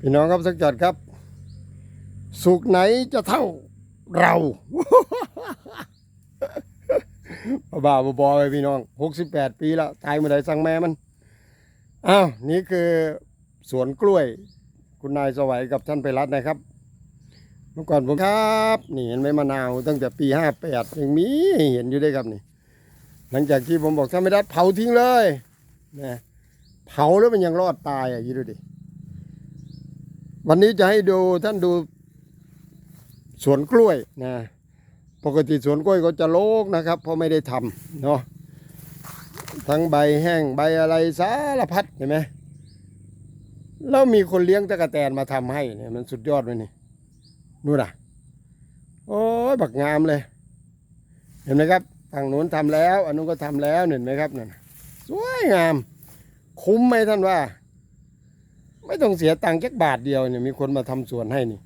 พี่น้องครับสักจอดครับ สุขไหนจะเท่าเราบ้าๆบอไปพี่น้องหกสิบแปดปีแล้วตายเมื่อใดสั่งแม่มันอ้าวนี่คือสวนกล้วย คุณนายสวัยกับท่านไปรัตนะครับ เมื่อก่อนผมครับนี่เห็นไหมมะนาวตั้งแต่ปีห้าแปดยังมีเห็นอยู่ด้วยครับนี่ หลังจากที่ผมบอกท่านไม่รัตเผาทิ้งเลยนะเผาแล้วมันยังรอดตายอะยี่ดูดิ วันนี้จะให้ดูท่านดูสวนกล้วยนะปกติสวนกล้วยก็จะโลกนะครับ เพราะไม่ได้ทำเนาะทั้งใบแห้งใบอะไรสารพัดเห็นไหมแล้วมีคนเลี้ยงตะกะแตนมาทำให้เนี่ยมันสุดยอดเลยนี่นู่นอะโอ้ยบักงามเลย เห็นไหมครับฝั่งนู้นทำแล้วอันนู้นก็ทำแล้วเห็นไหมครับนั่นสวยงาม คุ้มไหมท่านว่า ไม่ต้องเสียตังค์แค่บาทเดียวเนี่ยมีคนมาทำสวนให้นี่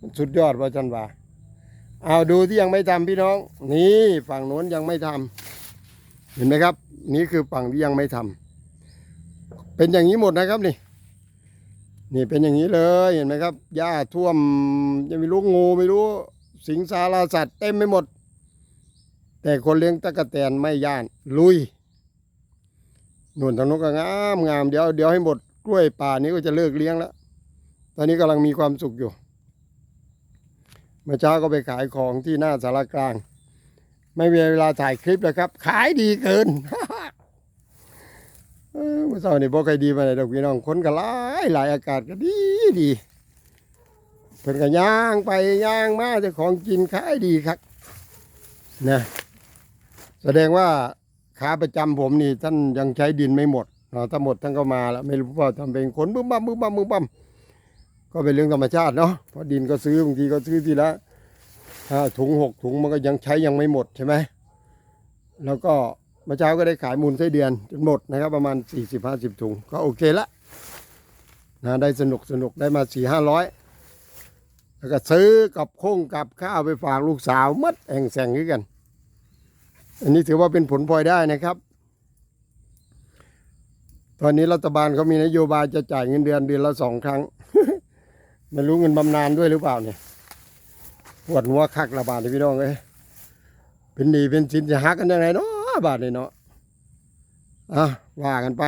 มันสุดยอดว่าท่านว่าเอาดูที่ยังไม่ทำพี่น้อง นี่ฝั่งโน้นยังไม่ทำเห็นไหมครับ นี่คือฝั่งที่ยังไม่ทำเป็นอย่างนี้หมดนะครับนี่ นี่เป็นอย่างนี้เลยเห็นไหมครับหญ้าท่วมยังไม่รู้งูไม่รู้ สิงสาราสัตว์เต็มไปหมด แต่คนเลี้ยงตะกะแตนไม่ย่านลุยนุ่นทางน้นก็งามงามเดี๋ยวเดี๋ยวให้หมด กล้วยป่านี้ก็จะเลิกเลี้ยงแล้ว ตอนนี้กำลังมีความสุขอยู่ เมื่อเช้าก็ไปขายของที่หน้าสารกลาง ไม่มีเวลาถ่ายคลิปแล้วครับ ขายดีเกินเมื่อเช้านี่บอกใครดีมาเลยดอกพี่น้องคนก็หลายหลายอากาศก็ดีดีเพิ่นก็ย่างไปย่างมาเจ้าของกินขายดีครับนะแสดงว่าขาประจำผมนี่ท่านยังใช้ดินไม่หมด ถ้าหมดท่านก็มาแล้วไม่รู้ว่าทำเป็นขนบึ้มบั้มบึ้มบั้มบึ้มบั้มก็เป็นเรื่องธรรมชาติเนาะเพราะดินก็ซื้อบางทีก็ซื้อทีละห้าถุงหกถุงมันก็ยังใช้ยังไม่หมดใช่ไหมแล้วก็เมื่อเช้าก็ได้ขายมูลไส้เดือนจนหมดนะครับ ประมาณสี่สิบห้าสิบถุง ก็โอเคละนะได้สนุกสนุกได้มาสี่ห้าร้อยแล้วก็ซื้อกับโค้งกับข้าวไปฝากลูกสาวมัดแห่งแสงด้วยกัน อันนี้ถือว่าเป็นผลพลอยได้นะครับ ตอนนี้รัฐบาลเขามีนโยบายจะจ่ายเงินเดือนเดือนละสองครั้ง ไม่รู้เงินบำนาญด้วยหรือเปล่าเนี่ยปวดหัวคักระบาดเลยพี่น้องเอ้ยเป็นหนี้เป็นสินจะหักกันยังไงเนาะบาทเลยเนาะอะว่ากันไป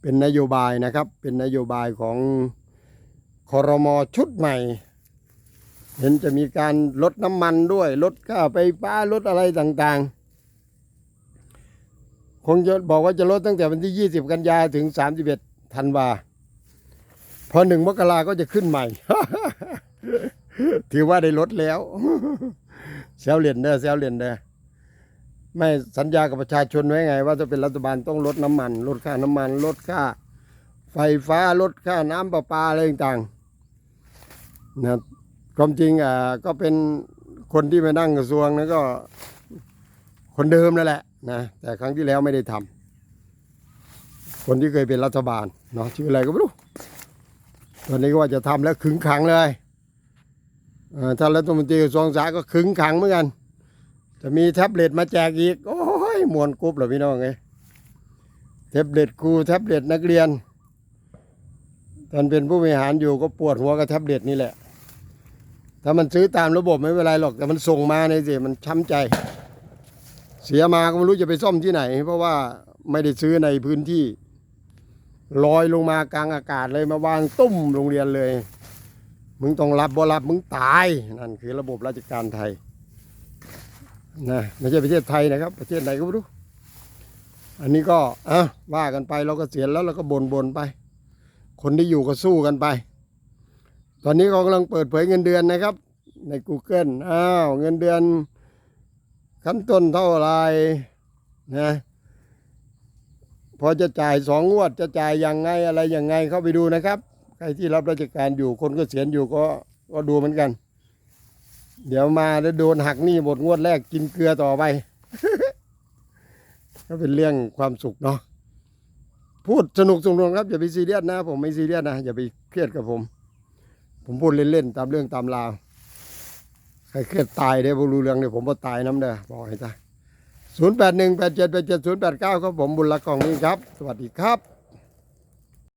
เป็นนโยบายนะครับ เป็นนโยบายของคอรมอชุดใหม่ เห็นจะมีการลดน้ำมันด้วย ลดค่าไฟฟ้าลดอะไรต่างๆ คงจะบอกว่าจะลดตั้งแต่วันที่ 20 กันยาถึง 31 ธันวา พอหนึ่งมกราก็จะขึ้นใหม่ ถือว่าได้ลดแล้วเซลเลียนเด้อเซลเลียนเด้อไม่สัญญากับประชาชนไว้ไง ว่าจะเป็นรัฐบาลต้องลดน้ำมัน ลดค่าน้ำมัน ลดค่า ไฟฟ้าลดค่าน้ำประปาอะไรต่างๆนะความจริงอ่าก็เป็นคนที่มานั่งกระทรวงนั้นก็ คนเดิมนั่นแหละ นะแต่ครั้งที่แล้วไม่ได้ทำคนที่เคยเป็นรัฐบาลเนาะชื่ออะไรก็ไม่รู้ตอนนี้ก็ว่าจะทำแล้วขึงขังเลยท่านรัฐมนตรีกระทรวงสาธารณสุขก็ขึงขังเหมือนกัน จะมีแท็บเล็ตมาแจกอีก โอ้ยมวนกรุ๊บเหรอพี่น้องเอ้ยแท็บเล็ตครูแท็บเล็ตนักเรียนตอนเป็นผู้บริหารอยู่ก็ปวดหัวกับแท็บเล็ตนี่แหละ ถ้ามันซื้อตามระบบไม่เป็นไรหรอกแต่มันส่งมาในสิมันช้ำใจ เสียมาก็ไม่รู้จะไปซ่อมที่ไหน เพราะว่าไม่ได้ซื้อในพื้นที่ลอยลงมากลางอากาศเลยมาวางตุ้มโรงเรียนเลย มึงต้องรับบ่รับมึงตายนั่นคือระบบราชการไทยนะไม่ใช่ประเทศไทยนะครับ ประเทศไหนก็ไม่รู้ อันนี้ก็อะว่ากันไปเราก็เสียแล้วเราก็บ่นบ่นไป คนที่อยู่ก็สู้กันไป ตอนนี้เขากำลังเปิดเผยเงินเดือนนะครับ ใน Google อ้าวเงินเดือน ขั้นต้นเท่าไรนะพอจะจ่ายสองงวดจะจ่ายยังไงอะไรยังไงเข้าไปดูนะครับ ใครที่รับราชการอยู่คนก็เสียณอยู่ก็ก็ดูเหมือนกัน เดี๋ยวมาแล้วโดนหักหนี้หมดงวดแรกกินเกลือต่อไปก็เป็นเรื่องความสุขเนาะพูดสนุกสนุกครับอย่าไปซีเรียสนะ ผมไม่ซีเรียสนะอย่าไปเครียดกับผม ผมพูดเล่นๆตามเรื่องตามราว ใครเครียดตายได้บ่รู้เรื่องเนี่ยผมบ่ตายน้ำเด้อบอกให้จ้ะศูนย์แปดหนึ่งแปดเจ็ดแปดเจ็ดศูนย์แปดเก้าครับผมบุญละกองนี้ครับ สวัสดีครับ